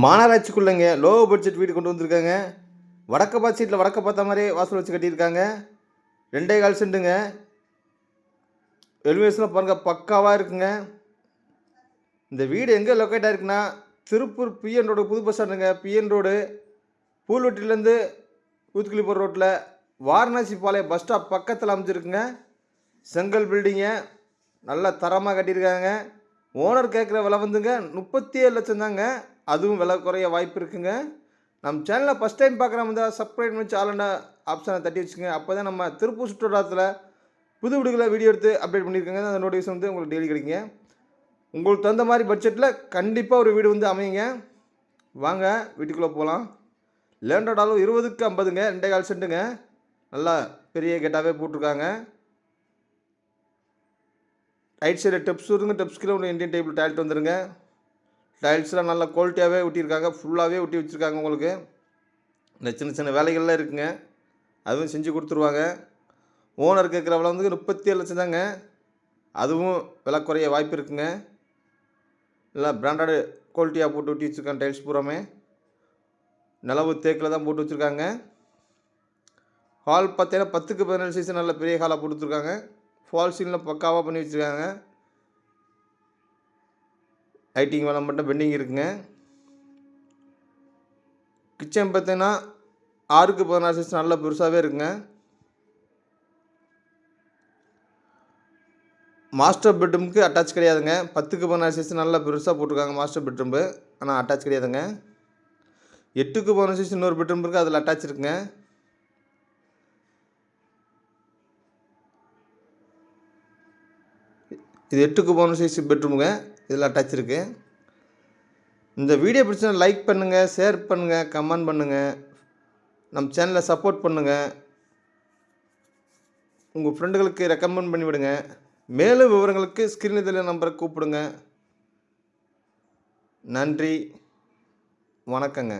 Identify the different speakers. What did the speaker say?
Speaker 1: மாநகராட்சிக்குள்ளேங்க low budget வீடு கொண்டு வந்திருக்காங்க. வடக்க பார்த்த சீட்டில் வடக்க பார்த்த மாதிரி வாசல் வச்சு கட்டியிருக்காங்க. ரெண்டே கால் செண்டுங்க எலிவேஷனில் பாருங்கள் பக்காவாக இருக்குங்க. இந்த வீடு எங்கே லொக்கேட் ஆகிருக்குன்னா திருப்பூர் பிஎன் ரோடு புது பஸ் ஸ்டாண்டுங்க பிஎன் ரோடு பூல்வெட்டிலேருந்து ஊத்துக்குளி ரோட்டில் வாரணாசி பாளையம் பஸ் ஸ்டாப் பக்கத்தில் அமைஞ்சிருக்குங்க. செங்கல் பில்டிங்கு நல்லா தரமாக கட்டியிருக்காங்க. ஓனர் கேட்குற விலை வந்துங்க முப்பத்தி ஏழு லட்சம் தாங்க அதுவும் விலை குறைய வாய்ப்பு இருக்குங்க. நம்ம சேனலை ஃபஸ்ட் டைம் பார்க்குற இருந்தால் சப்ஸ்கிரைப் பண்ணி சேனலை ஆப்ஷனை தட்டி வச்சுங்க அப்போ தான் நம்ம திருப்பூர் சுற்றுலாத்தில் புது விடுகளை வீடியோ எடுத்து அப்டேட் பண்ணியிருக்காங்க. அந்த நோட்டிஃபிகேஷன் வந்து உங்களுக்கு டெய்லி கிடைக்குங்க. உங்களுக்கு தகுந்த மாதிரி பட்ஜெட்டில் கண்டிப்பாக ஒரு வீடு வந்து அமையுங்க. வாங்க வீட்டுக்குள்ளே போகலாம் லேண்டோட அளவு இருபதுக்கு ஐம்பதுங்க. ரெண்டே கால் சென்ட்டுங்க. நல்லா பெரிய கேட்டாகவே போட்டிருக்காங்க. ரைட் சைடு டெப்ஸ் வருங்க டெப்ஸ்கில் உங்களுக்கு இந்தியன் டேபிள் டைல்ட் வந்துடுங்க டைல்ஸ்லாம் நல்லா குவாலிட்டியாகவே ஒட்டியிருக்காங்க ஃபுல்லாகவே ஒட்டி வச்சுருக்காங்க உங்களுக்கு. இந்த சின்ன சின்ன வேலைகள்லாம் இருக்குங்க. அதுவும் செஞ்சு கொடுத்துருவாங்க. ஓனர் கேட்குற விலை வந்து முப்பத்தி ஏழு லட்சம் தாங்க. அதுவும் விலை குறைய வாய்ப்பு இருக்குங்க. நல்லா பிராண்டடு குவாலிட்டியாக போட்டு ஒட்டி வச்சுருக்காங்க டைல்ஸ் பூராமே. நிலவு தேக்கில் தான் போட்டு வச்சுருக்காங்க. ஹால் பார்த்தீங்கன்னா பத்துக்கு பதினேழு சைஸ் நல்ல பெரிய ஹாலாக போட்டு வச்சுருக்காங்க. ஃபால் சீனில் பக்காவாக பண்ணி வச்சுருக்காங்க. ஐட்டிங் வேலை மட்டும் பெண்டிங் இருக்குங்க. கிச்சன் பார்த்தீங்கன்னா ஆறுக்கு பதினாறு சைஸ் நல்ல பெருசாகவே இருக்குங்க. மாஸ்டர் பெட்ரூமுக்கு அட்டாச் கிடையாதுங்க. பத்துக்கு பதினாறு சைஸ் நல்லா பெருசாக போட்டிருக்காங்க மாஸ்டர் பெட்ரூம்பு ஆனால் அட்டாச் கிடையாதுங்க. எட்டுக்கு பதினாறு சைஸ் இன்னொரு பெட்ரூம் இருக்குது அதில் அட்டாச் இருக்குங்க. இது எட்டுக்கு பதினாறு சைஸ் பெட்ரூமுங்க இதெல்லாம் டச் இருக்குது இந்த வீடியோ பிடிச்சா லைக் பண்ணுங்கள் ஷேர் பண்ணுங்கள் கமெண்ட் பண்ணுங்கள் நம்ம சேனலை சப்போர்ட் பண்ணுங்கள் உங்கள் ஃப்ரெண்டுகளுக்கு ரெக்கமெண்ட் பண்ணிவிடுங்க மேலும் விவரங்களுக்கு ஸ்க்ரீன் இதில் நம்பரை கூப்பிடுங்க. நன்றி. வணக்கங்க.